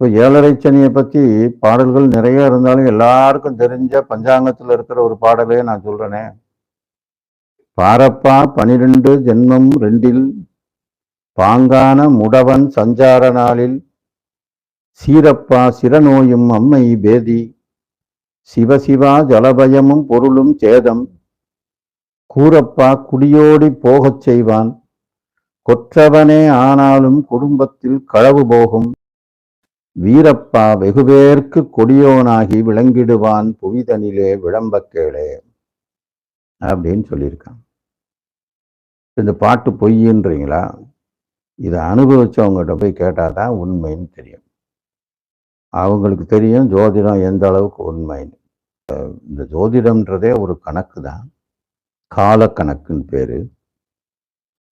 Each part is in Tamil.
இப்போ ஏழரை சனியை பற்றி பாடல்கள் நிறைய இருந்தாலும் எல்லாருக்கும் தெரிஞ்ச பஞ்சாங்கத்தில் இருக்கிற ஒரு பாடலே நான் சொல்றேனே. பாரப்பா பனிரெண்டு ஜென்மம் ரெண்டில் பாங்கான முடவன் சஞ்சார நாளில் சீரப்பா சிறநோயும் அம்மை பேதி சிவசிவா ஜலபயமும் பொருளும் சேதம் கூரப்பா குடியோடி போகச் செய்வான் கொற்றவனே ஆனாலும் குடும்பத்தில் களவு போகும். வீரப்பா வெகுபேர்க்கு கொடியோனாகி விளங்கிடுவான் புவிதனிலே விளம்பக்கேளே அப்படின்னு சொல்லியிருக்கான் இந்த பாட்டு பொய்ன்றீங்களா இதை அனுபவிச்சவங்ககிட்ட போய் கேட்டாதான் உண்மைன்னு தெரியும். அவங்களுக்கு தெரியும் ஜோதிடம் எந்த அளவுக்கு உண்மைன்னு. இந்த ஜோதிடம்ன்றதே ஒரு கணக்கு தான் காலக்கணக்குன்னு பேர்.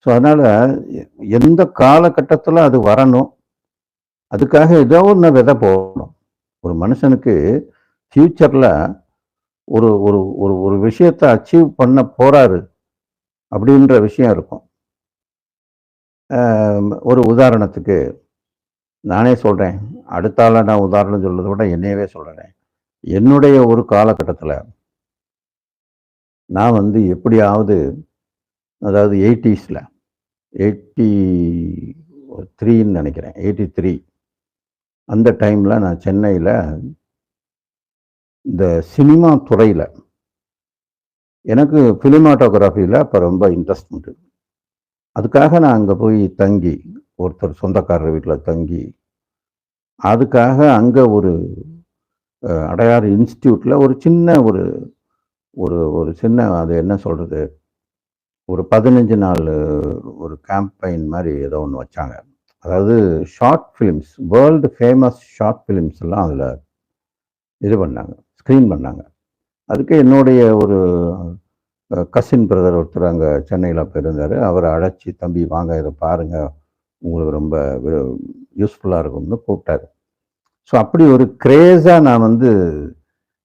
ஸோ அதனால் எந்த காலகட்டத்தில் அது வரணும் அதுக்காக ஏதோ ஒன்று விதை போடணும். ஒரு மனுஷனுக்கு ஃப்யூச்சரில் ஒரு ஒரு ஒரு ஒரு விஷயத்தை அச்சீவ் பண்ண போகிறாரு அப்படின்ற விஷயம் இருக்கும். ஒரு உதாரணத்துக்கு நானே சொல்கிறேன் அடுத்த ஆளை நான் உதாரணம் சொல்கிறத விட என்னையவே சொல்கிறேன் என்னுடைய ஒரு காலகட்டத்தில் நான் வந்து எப்படியாவது அதாவது எயிட்டிஸில் எயிட்டி த்ரீன்னு நினைக்கிறேன். எயிட்டி த்ரீ அந்த டைமில் நான் சென்னையில் இந்த சினிமா துறையில் எனக்கு ஃபிலிமாட்டோகிராஃபியில் அப்போ ரொம்ப இன்ட்ரெஸ்ட் உண்டு அதுக்காக நான் அங்கே போய் தங்கி ஒருத்தர் சொந்தக்காரர் வீட்டில் தங்கி அதுக்காக அங்கே ஒரு அடையாறு இன்ஸ்டியூட்டில் ஒரு சின்ன ஒரு ஒரு ஒரு சின்ன அது என்ன சொல்கிறது ஒரு பதினஞ்சு நாள் ஒரு கேம்பெயின் மாதிரி ஏதோ ஒன்று வச்சாங்க. அதாவது short films world famous short films எல்லாம் அதில் இது பண்ணாங்க ஸ்க்ரீன் பண்ணாங்க. அதுக்கு என்னுடைய ஒரு கசின் பிரதர் ஒருத்தர் அங்கே சென்னையில் போயிருந்தார். அவரை அழைச்சி தம்பி வாங்க இதை பாருங்கள் உங்களுக்கு ரொம்ப யூஸ்ஃபுல்லாக இருக்கும்னு கூப்பிட்டாரு. ஸோ அப்படி ஒரு க்ரேஸாக நான் வந்து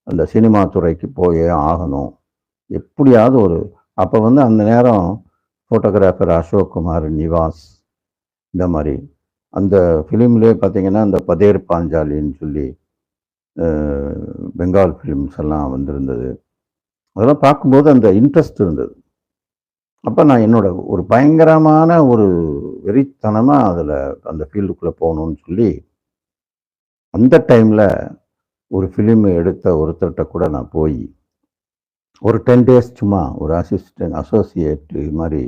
அந்த சினிமா துறைக்கு போயே ஆகணும். எப்படியாவது ஒரு அப்போ வந்து அந்த நேரம் ஃபோட்டோகிராஃபர் அசோக் குமார் நிவாஸ் இந்த மாதிரி. அந்த ஃபிலிம்லேயே பார்த்தீங்கன்னா அந்த பதேர் பாஞ்சாலின்னு சொல்லி பெங்கால் ஃபிலிம்ஸ் எல்லாம் வந்திருந்தது. அதெல்லாம் பார்க்கும்போது அந்த இன்ட்ரெஸ்ட் இருந்தது. அப்போ நான் என்னோட ஒரு பயங்கரமான ஒரு வெறித்தனமாக அதில் அந்த ஃபீல்டுக்குள்ளே போகணும்னு சொல்லி அந்த டைமில் ஒரு ஃபிலிம் எடுத்த ஒருத்தர்கிட்ட கூட நான் போய் ஒரு டென் டேஸ் சும்மா ஒரு அசிஸ்டன்ட் அசோசியேட் மாதிரி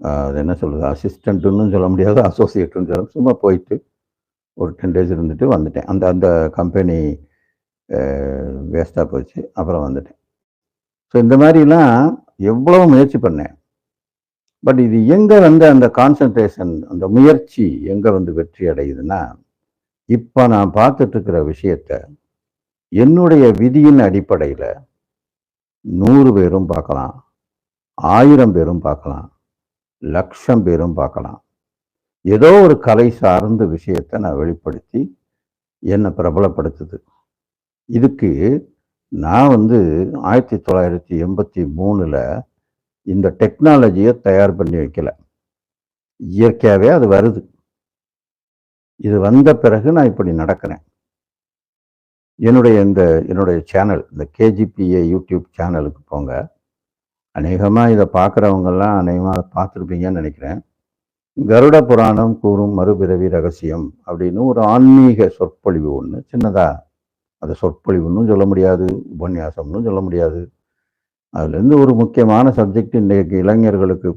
அது என்ன சொல்கிறது அசிஸ்டண்ட்டுன்னு சொல்ல முடியாது அசோசியேட்டுன்னு சொல்ல சும்மா போயிட்டு ஒரு டென் டேஸ் இருந்துட்டு வந்துட்டேன். அந்த அந்த கம்பெனி வேஸ்ட்டாக போச்சு. அப்புறம் வந்துட்டேன். ஸோ இந்த மாதிரிலாம் எவ்வளோ முயற்சி பண்ணேன். பட் இது எங்கே வந்து அந்த கான்சன்ட்ரேஷன் அந்த முயற்சி எங்கே வந்து வெற்றி அடையுதுன்னா இப்போ நான் பார்த்துட்ருக்கிற விஷயத்த என்னுடைய விதியின் அடிப்படையில் நூறு பேரும் பார்க்கலாம் ஆயிரம் பேரும் பார்க்கலாம் லட்சம் பேரும் பார்க்கலாம். ஏதோ ஒரு கலை சார்ந்த விஷயத்தை நான் வெளிப்படுத்தி என்னை பிரபலப்படுத்துது. இதுக்கு நான் வந்து ஆயிரத்தி தொள்ளாயிரத்தி எண்பத்தி மூணில் இந்த டெக்னாலஜியை தயார் பண்ணி வைக்கல. இயற்கையாகவே அது வருது. இது வந்த பிறகு நான் இப்படி நடக்கிறேன். என்னுடைய இந்த என்னுடைய சேனல் இந்த கேஜிபிஏ யூடியூப் சேனலுக்கு போங்க. அநேகமாக இதை பார்க்குறவங்கெல்லாம் அநேகமாக அதை பார்த்துருப்பீங்கன்னு நினைக்கிறேன். கருட புராணம் கூறும் மறுபிறவி ரகசியம் அப்படின்னு ஒரு ஆன்மீக சொற்பொழிவு ஒன்று சின்னதாக அது சொற்பொழிவுன்னு சொல்ல முடியாது உபன்யாசம்னு சொல்ல முடியாது. அதுலேருந்து ஒரு முக்கியமான சப்ஜெக்ட் இன்றைக்கு இளைஞர்களுக்கு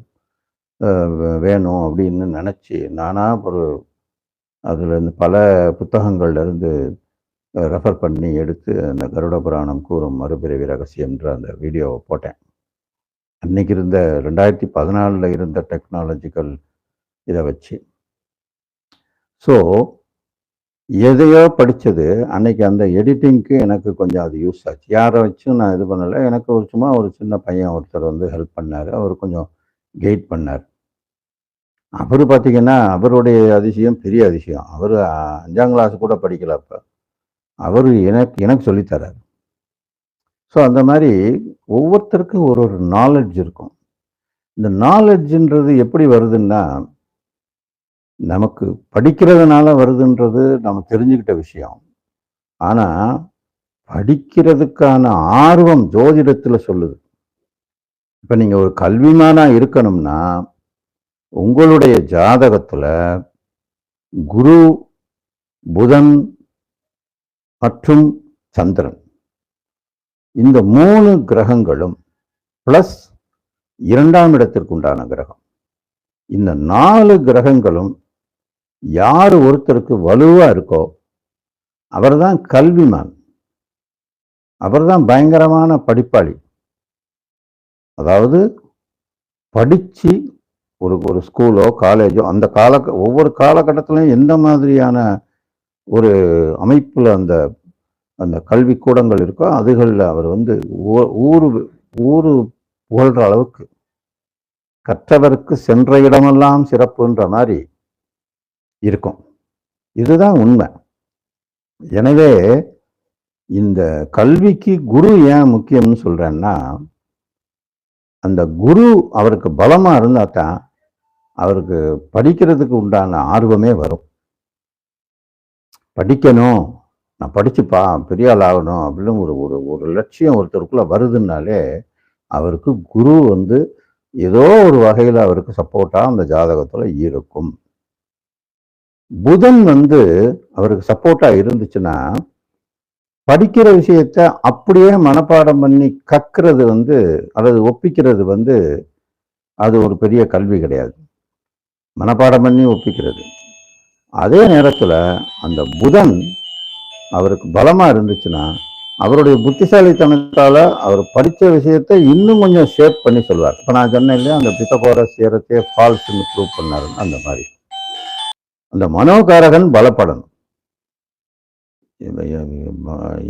வே- வேணும் அப்படின்னு நினச்சி நானாக ஒரு அதுலேருந்து பல புத்தகங்கள்லேருந்து ரெஃபர் பண்ணி எடுத்து அந்த கருட புராணம் கூறும் மறுபிறவி ரகசியம்ன்ற அந்த வீடியோவை போட்டேன். அன்னைக்கு இருந்த ரெண்டாயிரத்தி பதினாலில் இருந்த டெக்னாலஜிக்கல் இதை வச்சு. ஸோ எதையோ படித்தது அன்னைக்கு அந்த எடிட்டிங்க்கு எனக்கு கொஞ்சம் அது யூஸ் ஆச்சு. யாரை வச்சும் நான் இது பண்ணலை. எனக்கு ஒரு சும்மா ஒரு சின்ன பையன் ஒருத்தர் வந்து ஹெல்ப் பண்ணார். அவர் கொஞ்சம் கைட் பண்ணார். அவர் பார்த்தீங்கன்னா அவருடைய அதிசயம் பெரிய அதிசயம். அவர் அஞ்சாம் கிளாஸ் கூட படிக்கல அப்போ. அவர் எனக்கு எனக்கு சொல்லித்தரார் ஸோ அந்த மாதிரி ஒவ்வொருத்தருக்கும் ஒரு ஒரு நாலெட்ஜ் இருக்கும். இந்த நாலெட்ஜுன்றது எப்படி வருதுன்னா நமக்கு படிக்கிறதுனால வருதுன்றது நம்ம தெரிஞ்சுக்கிட்ட விஷயம். ஆனால் படிக்கிறதுக்கான ஆர்வம் ஜோதிடத்தில் சொல்லுது. இப்போ நீங்கள் ஒரு கல்விமானாக இருக்கணும்னா உங்களுடைய ஜாதகத்தில் குரு புதன் மற்றும் சந்திரன். இந்த மூணு கிரகங்களும் பிளஸ் இரண்டாம் இடத்திற்கு உண்டான கிரகம். இந்த நாலு கிரகங்களும் யார் ஒருத்தருக்கு வலுவாக இருக்கோ அவர்தான் கல்விமான். அவர்தான் பயங்கரமான படிப்பாளி. அதாவது படிச்சு ஒரு ஒரு ஸ்கூலோ காலேஜோ அந்த கால ஒவ்வொரு காலகட்டத்திலையும் எந்த மாதிரியான ஒரு அமைப்பில் அந்த அந்த கல்வி கூடங்கள் இருக்கோ அதுகளில் அவர் வந்து ஊர் ஊரு ஊரு அளவுக்கு கற்றவருக்கு சென்ற இடமெல்லாம் சிறப்புன்ற மாதிரி இருக்கும். இதுதான் உண்மை. எனவே இந்த கல்விக்கு குரு ஏன் முக்கியம்னு சொல்கிறேன்னா அந்த குரு அவருக்கு பலமாக இருந்தால் தான் அவருக்கு படிக்கிறதுக்கு உண்டான ஆர்வமே வரும். படிக்கணும். நான் படிச்சுப்பா பெரிய ஆள் ஆகணும் அப்படின்னு ஒரு ஒரு ஒரு லட்சியம் ஒருத்தருக்குள்ள வருதுன்னாலே அவருக்கு குரு வந்து ஏதோ ஒரு வகையில் அவருக்கு சப்போர்ட்டா அந்த ஜாதகத்துல இருக்கும். புதன் வந்து அவருக்கு சப்போர்ட்டா இருந்துச்சுன்னா படிக்கிற விஷயத்த அப்படியே மனப்பாடம் பண்ணி கக்கிறது வந்து அல்லது ஒப்பிக்கிறது வந்து அது ஒரு பெரிய கல்வி கிடையாது. மனப்பாடம் பண்ணி ஒப்பிக்கிறது. அதே நேரத்துல அந்த புதன் அவருக்கு பலமா இருந்துச்சுன்னா அவருடைய புத்திசாலித்தனத்தால அவர் படிச்ச விஷயத்தை இன்னும் கொஞ்சம் ஷேப் பண்ணி சொல்வார். இப்ப நான் சொன்னேன் இல்லையா அந்த பித்தகோரஸ் சேரத்தையே ஃபால்ஸ்னு ப்ரூவ் பண்ணார் அந்த மாதிரி. அந்த மனோகாரகன் பலப்படணும்.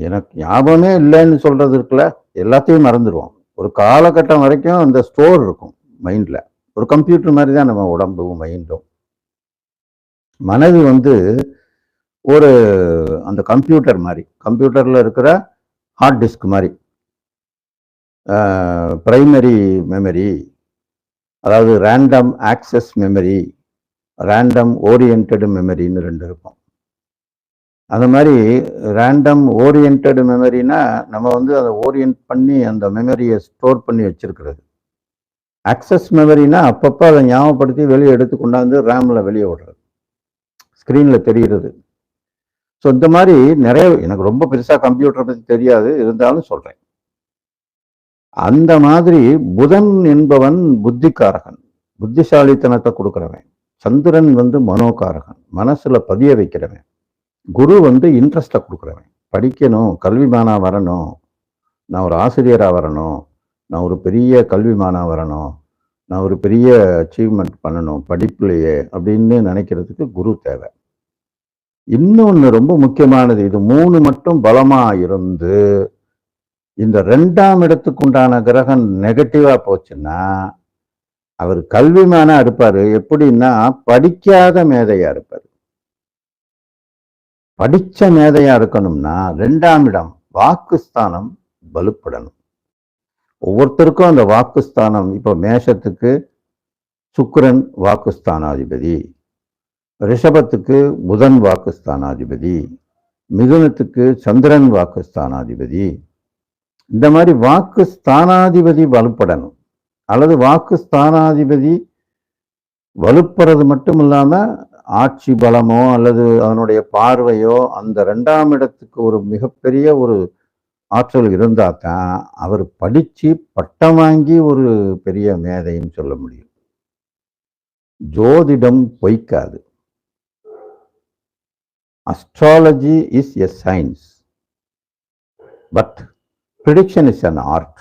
எனக்கு ஞாபகமே இல்லைன்னு சொல்கிறது இருக்குல்ல எல்லாத்தையும் மறந்துடுவோம் ஒரு காலகட்டம் வரைக்கும் அந்த ஸ்டோர் இருக்கும் மைண்ட்ல ஒரு கம்ப்யூட்டர் மாதிரி தான் நம்ம உடம்பும் மைண்டும் மனது வந்து ஒரு அந்த கம்ப்யூட்டர் மாதிரி கம்ப்யூட்டரில் இருக்கிற ஹார்ட் டிஸ்க் மாதிரி ப்ரைமரி மெமரி அதாவது random access memory random oriented மெமரின்னு ரெண்டு இருக்கும். அந்த மாதிரி ரேண்டம் ஓரியன்டு மெமரினா நம்ம வந்து அதை ஓரியன்ட் பண்ணி அந்த மெமரியை ஸ்டோர் பண்ணி வச்சிருக்கிறது. ஆக்சஸ் மெமரினா அப்பப்போ அதை ஞாபகப்படுத்தி வெளியே எடுத்து கொண்டாந்து ரேமில் வெளியே விடுறது. ஸ்க்ரீனில் தெரிகிறது. ஸோ இந்த மாதிரி நிறைய எனக்கு ரொம்ப பெருசாக கம்ப்யூட்டரை பற்றி தெரியாது இருந்தாலும் சொல்கிறேன் அந்த மாதிரி புதன் என்பவன் புத்திக்காரகன் புத்திசாலித்தனத்தை கொடுக்குறவன். சந்திரன் வந்து மனோகாரகன் மனசில் பதிய வைக்கிறவன். குரு வந்து இன்ட்ரெஸ்டை கொடுக்குறவன். படிக்கணும் கல்விமானாக வரணும். நான் ஒரு ஆசிரியராக வரணும். நான் ஒரு பெரிய கல்விமானாக வரணும். நான் ஒரு பெரிய அச்சீவ்மெண்ட் பண்ணணும் படிப்புலையே அப்படின்னு நினைக்கிறதுக்கு குரு தேவை. இன்னொன்று ரொம்ப முக்கியமானது இது மூணு மட்டும் பலமா இருந்து இந்த ரெண்டாம் இடத்துக்கு உண்டான கிரகம் நெகட்டிவா போச்சுன்னா அவர் கல்விமானா இருப்பாரு. எப்படின்னா படிக்காத மேதையா இருப்பார். படிச்ச மேதையா இருக்கணும்னா ரெண்டாம் இடம் வாக்குஸ்தானம் வலுப்படணும். ஒவ்வொருத்தருக்கும் அந்த வாக்குஸ்தானம் இப்போ மேஷத்துக்கு சுக்கரன் வாக்குஸ்தானாதிபதி. ரிஷபத்துக்கு புதன் வாக்குஸ்தானாதிபதி மிதுனத்துக்கு சந்திரன் வாக்குஸ்தானாதிபதி. இந்த மாதிரி வாக்கு ஸ்தானாதிபதி வலுப்படணும். அல்லது வாக்கு ஸ்தானாதிபதி வலுப்புறது மட்டும் இல்லாமல் ஆட்சி பலமோ அல்லது அதனுடைய பார்வையோ அந்த ரெண்டாம் இடத்துக்கு ஒரு மிகப்பெரிய ஒரு ஆற்றல் இருந்தால் தான் அவர் படித்து பட்டம் வாங்கி ஒரு பெரிய மேதைன்னு சொல்ல முடியும். ஜோதிடம் பொய்க்காது. Astrology is a science but prediction is an art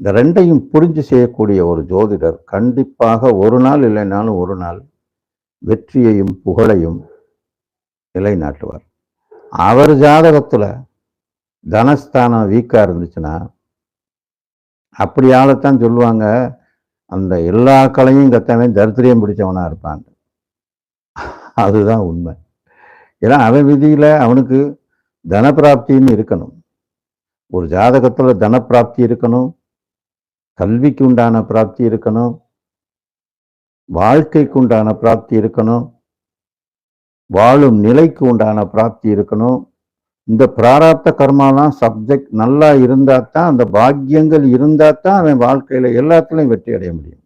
இந்த ரெண்டையும் புரிஞ்சு செய்யக்கூடிய ஒரு ஜோதிடர் கண்டிப்பாக ஒரு நாள் இல்லைனாலும் ஒரு நாள் வெற்றியையும் புகழையும் நிலைநாட்டுவார். அவர் ஜாதகத்தில் தனஸ்தானம் வீக்காக இருந்துச்சுன்னா அப்படி ஆளைத்தான் சொல்லுவாங்க. அந்த எல்லா கலையும் கத்தவன் தரித்திரியம் பிடிச்சவனாக இருப்பான். அதுதான் உண்மை. ஏன்னா அவன் விதியில அவனுக்கு தனப்பிராப்தின்னு இருக்கணும். ஒரு ஜாதகத்தில் தனப்பிராப்தி இருக்கணும். கல்விக்கு உண்டான பிராப்தி இருக்கணும். வாழ்க்கைக்கு உண்டான பிராப்தி இருக்கணும். வாழும் நிலைக்கு உண்டான பிராப்தி இருக்கணும். இந்த பிராராப்த கர்மாலாம் சப்ஜெக்ட் நல்லா இருந்தால் தான் அந்த பாக்கியங்கள் இருந்தால் தான் அவன் வாழ்க்கையில எல்லாத்துலேயும் வெற்றி அடைய முடியும்.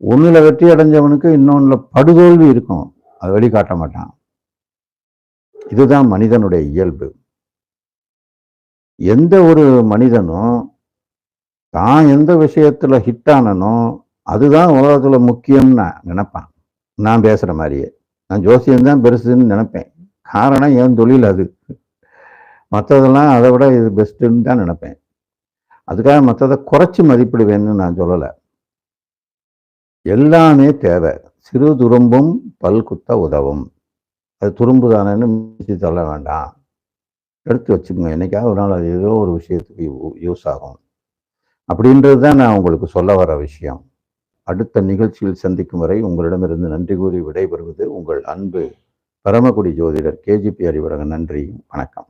ஒண்ணுல வெற்றி அடைஞ்சவனுக்கு இன்னொன்னுல படுதோல்வி இருக்கும். அதை வெளிக்காட்ட மாட்டான். இதுதான் மனிதனுடைய இயல்பு. எந்த ஒரு மனிதனும் தான் எந்த விஷயத்துல ஹிட் ஆனனோ அதுதான் உலகத்துல முக்கியம்னு நான் நினைப்பான். நான் பேசுற மாதிரியே. நான் ஜோசியம் தான் பெருசுன்னு நினைப்பேன். காரணம் என் தொழில் அது. மற்றதெல்லாம் அதை விட இது பெஸ்ட்டுன்னு தான் நினைப்பேன். அதுக்காக மற்றதை குறைச்சி மதிப்பிடுவேன்னு நான் சொல்லலை. எல்லாமே தேவை. சிறு துரும்பும் பல்குத்த உதவும். அது துரும்பு தானேன்னு மிதிச்சு தள்ள வேண்டாம். எடுத்து வச்சுக்கோங்க. என்னைக்காவது ஒரு நாள் அது ஏதோ ஒரு விஷயத்துக்கு யூஸ் ஆகும். அப்படின்றது தான் நான் உங்களுக்கு சொல்ல வர விஷயம். அடுத்த நிகழ்ச்சியில் சந்திக்கும் வரை உங்களிடமிருந்து நன்றி கூறி விடைபெறுவது உங்கள் அன்பு பரமக்குடி ஜோதிடர் கேஜிபி அறிவுரக நன்றி. வணக்கம்.